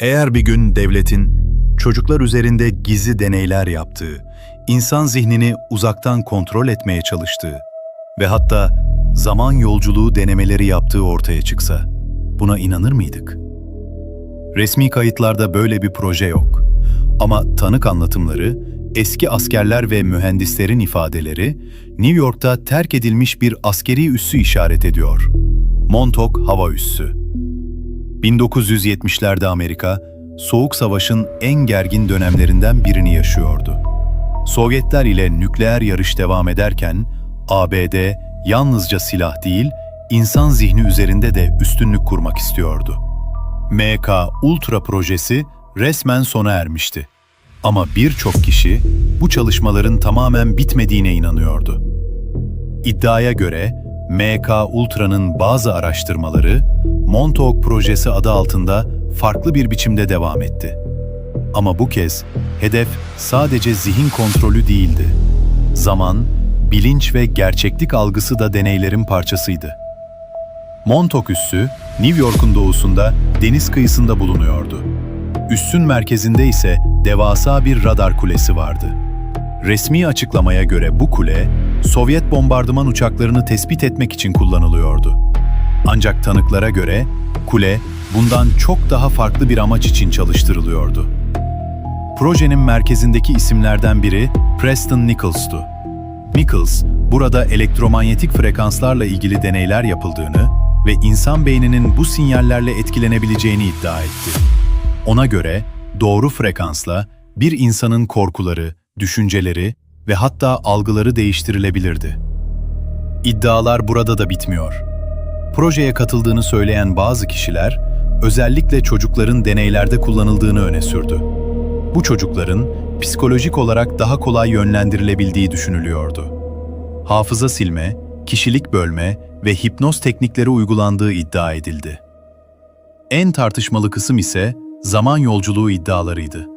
Eğer bir gün devletin çocuklar üzerinde gizli deneyler yaptığı, insan zihnini uzaktan kontrol etmeye çalıştığı ve hatta zaman yolculuğu denemeleri yaptığı ortaya çıksa, buna inanır mıydık? Resmi kayıtlarda böyle bir proje yok. Ama tanık anlatımları, eski askerler ve mühendislerin ifadeleri, New York'ta terk edilmiş bir askeri üssü işaret ediyor. Montauk Hava Üssü. 1970'lerde Amerika, Soğuk Savaş'ın en gergin dönemlerinden birini yaşıyordu. Sovyetler ile nükleer yarış devam ederken, ABD yalnızca silah değil, insan zihni üzerinde de üstünlük kurmak istiyordu. MK Ultra projesi resmen sona ermişti. Ama birçok kişi bu çalışmaların tamamen bitmediğine inanıyordu. İddiaya göre MK Ultra'nın bazı araştırmaları Montauk projesi adı altında farklı bir biçimde devam etti. Ama bu kez hedef sadece zihin kontrolü değildi. Zaman, bilinç ve gerçeklik algısı da deneylerin parçasıydı. Montauk üssü, New York'un doğusunda deniz kıyısında bulunuyordu. Üssün merkezinde ise devasa bir radar kulesi vardı. Resmi açıklamaya göre bu kule, Sovyet bombardıman uçaklarını tespit etmek için kullanılıyordu. Ancak tanıklara göre kule bundan çok daha farklı bir amaç için çalıştırılıyordu. Projenin merkezindeki isimlerden biri Preston Nichols'tu. Nichols, burada elektromanyetik frekanslarla ilgili deneyler yapıldığını ve insan beyninin bu sinyallerle etkilenebileceğini iddia etti. Ona göre doğru frekansla bir insanın korkuları, düşünceleri ve hatta algıları değiştirilebilirdi. İddialar burada da bitmiyor. Projeye katıldığını söyleyen bazı kişiler, özellikle çocukların deneylerde kullanıldığını öne sürdü. Bu çocukların psikolojik olarak daha kolay yönlendirilebildiği düşünülüyordu. Hafıza silme, kişilik bölme ve hipnoz teknikleri uygulandığı iddia edildi. En tartışmalı kısım ise zaman yolculuğu iddialarıydı.